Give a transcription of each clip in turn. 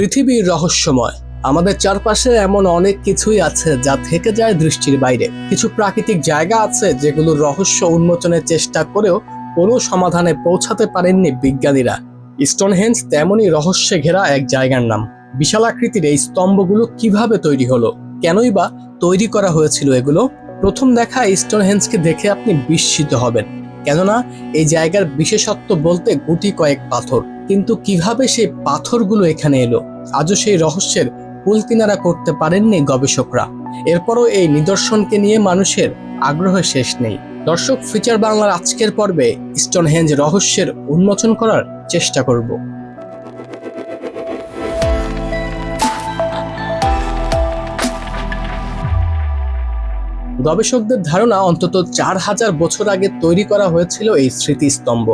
পৃথিবীর রহস্যময়। আমাদের চারপাশে এমন অনেক কিছুই আছে যা থেকে যায় দৃষ্টির বাইরে। কিছু প্রাকৃতিক জায়গা আছে যেগুলোর রহস্য উন্মোচনের চেষ্টা করেও কোনো সমাধানে পৌঁছাতে পারেননি বিজ্ঞানীরা। স্টোনহেঞ্জ তেমনই রহস্যে ঘেরা এক জায়গার নাম। বিশালাকৃতির এই স্তম্ভগুলো কীভাবে তৈরি হলো? কেনই বা তৈরি করা হয়েছিল এগুলো? প্রথম দেখা স্টোনহেঞ্জকে দেখে আপনি বিস্মিত হবেন। কেননা এই জায়গার বিশেষত্ব বলতে গুটি কয়েক পাথর। কিন্তু কীভাবে সেই পাথরগুলো এখানে এলো? আজও সেই রহস্যের কুলকিনারা করতে পারেননি গবেষকরা। এরপরও এই নিদর্শনকে নিয়ে মানুষের আগ্রহ শেষ নেই। দর্শক, ফিচার বাংলার আজকের পর্বে স্টোনহেঞ্জ রহস্যের উন্মোচন করার চেষ্টা করব। গবেষকদের ধারণা অন্তত চার হাজার বছর আগে তৈরি করা হয়েছিল এই স্মৃতিস্তম্ভ,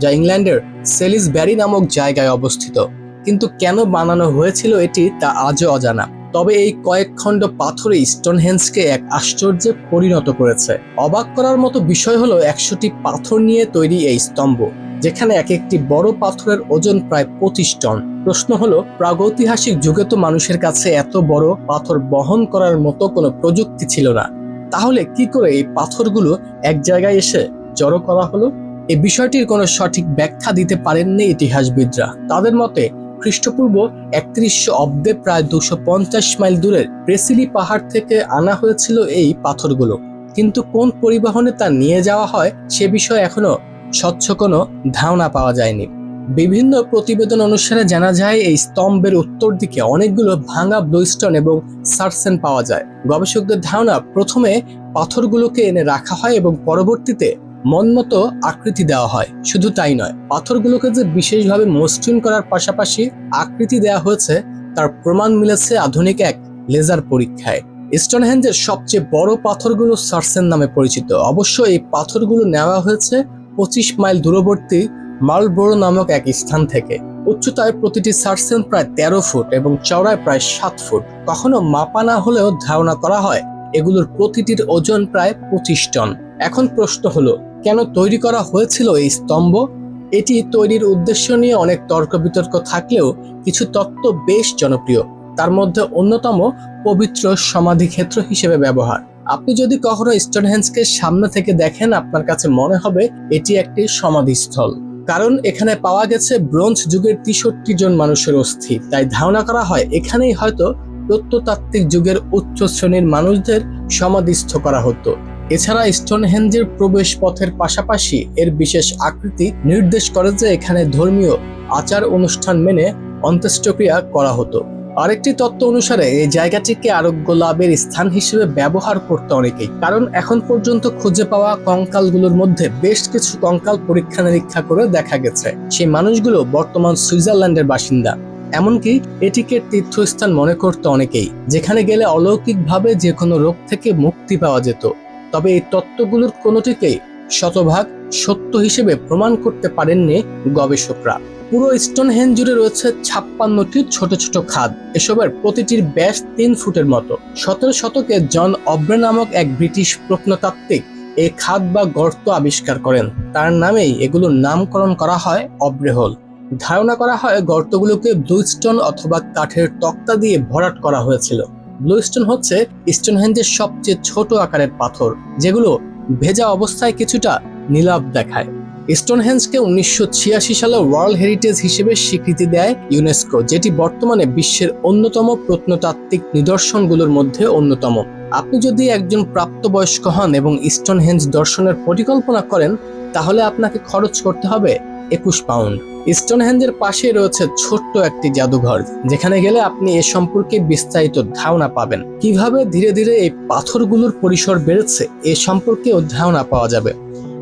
যা ইংল্যান্ডের সেলিস ব্যারি নামক জায়গায় অবস্থিত। কিন্তু কেন বানানো হয়েছিল এটি তা আজও অজানা। তবে এই কয়েক খণ্ড পাথরই স্টোনহেঞ্জকে এক আশ্চর্যে পরিণত করেছে। অবাক করার মতো বিষয় হলো একশোটি পাথর নিয়ে তৈরি এই স্তম্ভ, যেখানে এক একটি বড় পাথরের ওজন প্রায় পঁচিশ টন। প্রশ্ন হলো, প্রাগৈতিহাসিক যুগে তো মানুষের কাছে এত বড় পাথর বহন করার মতো কোনো প্রযুক্তি ছিল না। তাহলে কি করে এই পাথরগুলো এক জায়গায় এসে জড়ো করা হলো? এই বিষয়টির কোনো সঠিক ব্যাখ্যা দিতে পারেননি ইতিহাসবিদরা। তাদের মতে খ্রিস্টপূর্ব একত্রিশশো অব্দে প্রায় দুশো পঞ্চাশ মাইল দূরের প্রেসিলি পাহাড় থেকে আনা হয়েছিল এই পাথরগুলো। কিন্তু কোন পরিবহনে তা নিয়ে যাওয়া হয় সে বিষয়ে এখনও স্বচ্ছ কোনো ধারণা পাওয়া যায়নি। বিভিন্ন প্রতিবেদন অনুসারে জানা যায়, এই স্তম্ভের উত্তর দিকে অনেকগুলো ভাঙা ব্লুস্টন এবং সার্সেন পাওয়া যায়। গবেষকদের ধারণা, প্রথমে পাথরগুলোকে এনে রাখা হয় এবং পরবর্তীতে মনমতো আকৃতি দেওয়া হয়। শুধু তাই নয়, পাথরগুলোকে যে বিশেষভাবে মসৃণ করার পাশাপাশি আকৃতি দেওয়া হয়েছে, তার প্রমাণ মিলেছে আধুনিক এক লেজার পরীক্ষায়। স্টোনহেঞ্জের সবচেয়ে বড় পাথরগুলো সার্সেন নামে পরিচিত। অবশ্য এই পাথরগুলো নেওয়া হয়েছে পঁচিশ মাইল দূরবর্তী মালবোরো নামক এক স্থান থেকে। উচ্চতায় প্রতিটি সার্সেন প্রায় তেরো ফুট এবং চওড়ায় প্রায় সাত ফুট। কখনো মাপা না হলেও ধারণা করা হয়, এগুলোর প্রতিটির ওজন প্রায় পঁচিশ টন। এখন প্রশ্ন হলো কেন তৈরি করা হয়েছিল এই স্তম্ভ? এটি তৈরির উদ্দেশ্য নিয়ে অনেক তর্ক বিতর্ক থাকলেও কিছু তত্ত্ব বেশ জনপ্রিয়। তার মধ্যে অন্যতম পবিত্র সমাধিক্ষেত্র হিসেবে ব্যবহার। আপনি যদি কখনো স্টোনহেঞ্জকে সামনে থেকে দেখেন, আপনার কাছে মনে হবে এটি একটি সমাধিস্থল। কারণ এখানে পাওয়া গেছে ব্রোঞ্জ যুগের তেষট্টি জন মানুষের অস্থি। তাই ধারণা করা হয় এখানেই হয়তো প্রত্নতাত্ত্বিক যুগের উচ্চ শ্রেণির মানুষদের সমাধিস্থ করা হতো। এছাড়া স্টোনহেঞ্জের প্রবেশ পথের পাশাপাশি এর বিশেষ আকৃতি নির্দেশ করে যে এখানে ধর্মীয় আচার অনুষ্ঠান মেনে অন্ত্যেষ্টিক্রিয়া করা হতো। আরেকটি তত্ত্ব অনুসারে এই জায়গাটিকে আরোগ্য লাভের স্থান হিসেবে ব্যবহার করতে অনেকেই। কারণ এখন পর্যন্ত খুঁজে পাওয়া কঙ্কালগুলোর মধ্যে বেশ কিছু কঙ্কাল পরীক্ষা নিরীক্ষা করে দেখা গেছে। সেই মানুষগুলো বর্তমান সুইজারল্যান্ডের বাসিন্দা। এমনকি এটিকে তীর্থস্থান মনে করতে অনেকেই, যেখানে গেলে অলৌকিকভাবে যে কোনো রোগ থেকে মুক্তি পাওয়া যেত। তবে এই তত্ত্বগুলোর কোনোটিকেই শতভাগ সত্য হিসেবে প্রমাণ করতে পারেননি গবেষকরা। পুরো স্টোনহেঞ্জ জুড়ে রয়েছে ছাপ্পান্নটি ছোট ছোট খাদ। এসবের প্রতিটির ব্যাস তিন ফুটের মতো। সতেরো শতকে জন অব্রে নামক এক ব্রিটিশ প্রত্নতাত্ত্বিক এই খাদ বা গর্ত আবিষ্কার করেন। তার নামেই এগুলোর নামকরণ করা হয় অব্রেহল ধারণা করা হয় গর্তগুলোকে ব্লুস্টোন অথবা কাঠের তক্তা দিয়ে ভরাট করা হয়েছিল। ব্লুস্টোন হচ্ছে স্টোনহেঞ্জের সবচেয়ে ছোট আকারের পাথর, যেগুলো ভেজা অবস্থায় কিছুটা নীলাভ দেখায়। স্টোনহেঞ্জকে উনিশশো ছিয়াশি সালে ওয়ার্ল্ড হেরিটেজ হিসেবে স্বীকৃতি দেয় ইউনেস্কো, যেটি বর্তমানে বিশ্বের অন্যতম প্রত্নতাত্ত্বিক নিদর্শনগুলোর মধ্যে অন্যতম। আপনি যদি একজন প্রাপ্তবয়স্ক হন এবং স্টোনহেঞ্জ দর্শনের পরিকল্পনা করেন, তাহলে আপনাকে খরচ করতে হবে একুশ পাউন্ড। স্টোনহ্যান্ডের পাশে রয়েছে ছোট্ট একটি জাদুঘর, যেখানে গেলে আপনি এ সম্পর্কে বিস্তারিত ধারণা পাবেন। কীভাবে ধীরে ধীরে এই পাথরগুলোর পরিসর বেড়েছে, এ সম্পর্কেও ধারণা পাওয়া যাবে।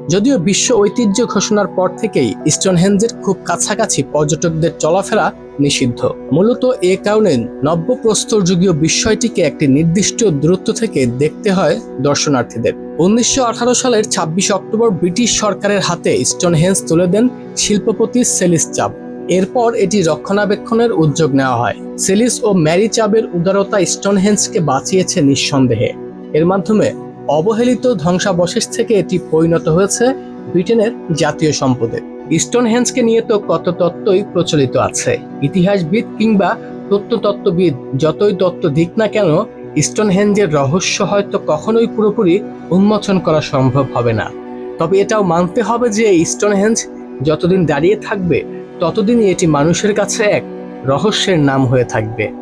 যদিও বিশ্ব ঐতিহ্য ঘোষণার পর থেকেই স্টোনহেঞ্জের খুব কাছাকাছি পর্যটকদের চলাফেরা নিষিদ্ধ। মূলত এ কারণে নব্যপ্রস্তর যুগীয় বিষয়টিকে একটি নির্দিষ্ট দূরত্ব থেকে দেখতে হয় দর্শনার্থীদের। উনিশশো আঠারো সালের ছাব্বিশ অক্টোবর ব্রিটিশ সরকারের হাতে স্টোনহেঞ্জ তুলে দেন শিল্পপতি সেলিস চাপ এরপর এটি রক্ষণাবেক্ষণের উদ্যোগ নেওয়া হয়। সেলিস ও ম্যারি চাবের উদারতা স্টোনহেঞ্জকে বাঁচিয়েছে নিঃসন্দেহে। এর মাধ্যমে অবহেলিত ধ্বংসাবশেষ থেকে এটি পরিণত হয়েছে ব্রিটেনের জাতীয় সম্পদে। স্টোনহেঞ্জকে নিয়ে তো কত তত্ত্বই প্রচলিত আছে। ইতিহাসবিদ কিংবা তত্ত্বতত্ত্ববিদ যতই তত্ত্ব দিক না কেন স্টোনহেঞ্জের রহস্য হয়তো কখনোই পুরোপুরি উন্মোচন করা সম্ভব হবে না। তবে এটাও মানতে হবে যে স্টোনহেঞ্জ যতদিন দাঁড়িয়ে থাকবে, ততদিনই এটি মানুষের কাছে এক রহস্যের নাম হয়ে থাকবে।